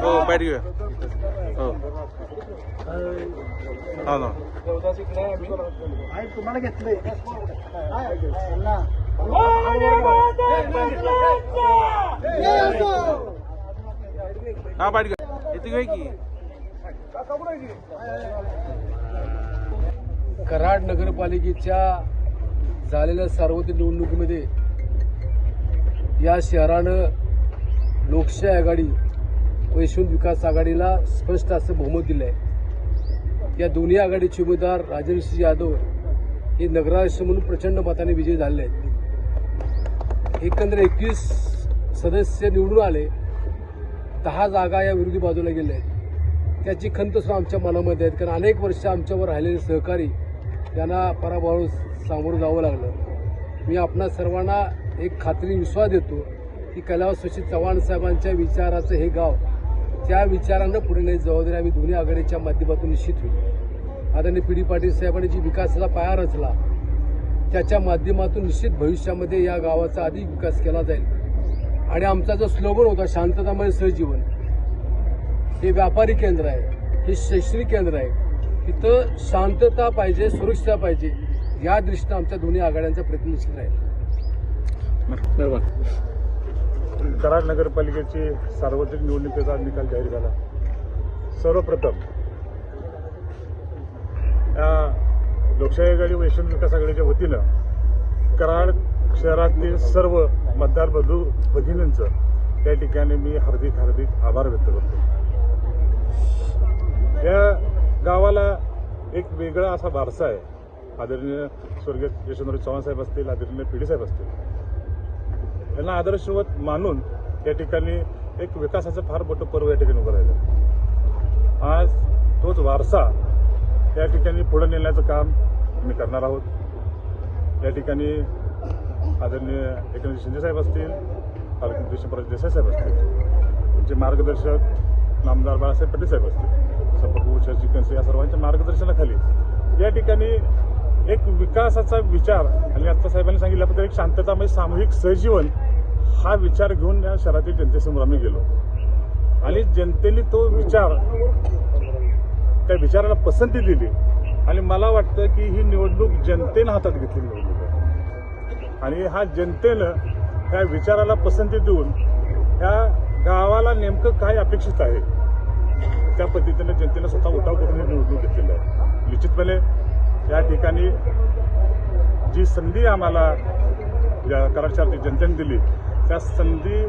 हो बॅट घेऊया हो हा ना तुम्हाला घेतले हा बॅट घ्या येते घेऊया की कराड नगरपालिकेच्या झालेल्या सार्वत्रिक निवडणुकीमध्ये या शहरानं लोकशाही आघाडी वैश्विक विकास आघाडीला स्पष्ट असं बहुमत दिलं आहे या दोन्ही आघाडीचे उमेदवार राजर्षी यादव हे नगराध्यक्ष म्हणून प्रचंड मताने विजयी झाले आहेत. एकंदर एकवीस सदस्य निवडून आले दहा जागा या विरोधी बाजूला गेल्या आहेत. त्याची खंत सुद्धा आमच्या मनामध्ये आहेत कारण अनेक वर्ष आमच्यावर राहिलेले सहकारी त्यांना पराभव सामोरं जावं लागलं. मी आपणा सर्वांना एक खात्री विश्वास देतो की कलाव सुशील चव्हाण साहेबांच्या विचाराचं हे गाव त्या विचारानं पुढे नाही जबाबदारी आम्ही दोन्ही आघाडीच्या माध्यमातून निश्चित होईल. आदरणीय पी डी पाटील साहेबांनी जी विकासाचा पाया रचला त्याच्या माध्यमातून निश्चित भविष्यामध्ये या गावाचा अधिक विकास केला जाईल. आणि आमचा जो स्लोगन होता शांततामय सहजीवन हे व्यापारी केंद्र आहे हे शैक्षणिक केंद्र आहे. इथं शांतता पाहिजे सुरक्षितता पाहिजे या दृष्टीनं आमच्या दोन्ही आघाड्यांचा प्रयत्न निश्चित राहील. कराड नगरपालिकेची सार्वत्रिक निवडणुकीचा निकाल जाहीर झाला. सर्वप्रथम या लोकशाही आघाडी वैश्विक विकास आघाडीच्या वतीनं कराड शहरातील सर्व मतदार बंधू भगिनींचं त्या ठिकाणी मी हार्दिक हार्दिक आभार व्यक्त करतो. या गावाला एक वेगळा असा वारसा आहे. आदरणीय स्वर्गीय यशवंतराव चव्हाण साहेब असतील आदरणीय पिढी साहेब असतील. यांना आदर्शवत मानून या ठिकाणी एक विकासाचं फार मोठं पर्व या ठिकाणी उभं राहिलं. आज तोच वारसा या ठिकाणी पुढे नेण्याचं काम मी करणार आहोत. या ठिकाणी आदरणीय एकनाथ शिंदेसाहेब असतील पालकमंत्री कृष्णपराज देसाई साहेब असतील तुमचे मार्गदर्शक नामदार बाळासाहेब पटेल साहेब असतील संपर्क शशी कंसे या सर्वांच्या मार्गदर्शनाखाली या ठिकाणी एक विकासाचा विचार आणि आत्ता साहेबांनी सांगितल्याबद्दल एक शांतता म्हणजे सामूहिक सहजीवन हा विचार घेऊन या शहरातील जनतेसमोर आम्ही गेलो. आणि जनतेने तो विचार त्या विचाराला पसंती दिली. आणि मला वाटतं की ही निवडणूक जनतेनं हातात घेतली निवडणूक आहे. आणि हा जनतेनं ह्या विचाराला पसंती देऊन ह्या गावाला नेमकं काय अपेक्षित आहे त्या पद्धतीने जनतेनं स्वतः उठाव करून ही निवडणूक घेतलेली आहे. निश्चितपणे या ठिकाणी जी संधी आम्हाला या कराडच्या जनतेने दिली त्या संधी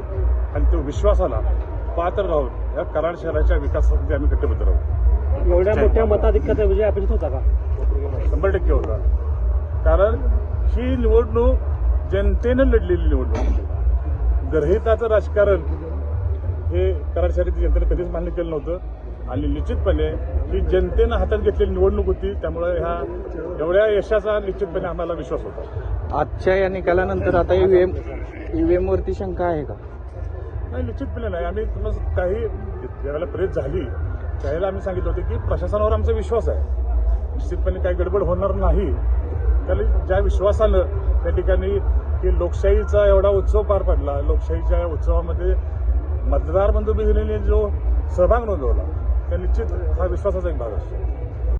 आणि त्या विश्वासाला पात्र राहून या कराड शहराच्या विकासासाठी आम्ही कटिबद्ध राहू. एवढ्या मोठ्या मताधिक्याचा विजय अपेक्षित होता का? शंभर टक्के होता. कारण ही निवडणूक जनतेनं लढलेली निवडणूक. गर्हिताचं राजकारण हे कराड शहरातील जनतेने कधीच मान्य केलं नव्हतं. आणि निश्चितपणे ही जनतेनं हातात घेतलेली निवडणूक होती त्यामुळे ह्या एवढ्या यशाचा निश्चितपणे आम्हाला विश्वास होता. आजच्या या निकालानंतर आता ईव्हीएम ईव्हीएम वरती शंका आहे का? नाही निश्चितपणे नाही. आम्ही तुम्हाला काही ज्यावेळेला प्रेस झाली त्यावेळेला आम्ही सांगितलं होतं की प्रशासनावर आमचा विश्वास आहे. निश्चितपणे काही गडबड होणार नाही. त्याला ज्या विश्वासानं त्या ठिकाणी की लोकशाहीचा एवढा उत्सव पार पडला लोकशाहीच्या उत्सवामध्ये मतदार बंधू भगिनीने जो सहभाग नोंदवला त्या निश्चित हा विश्वासाचा एक भाग असतो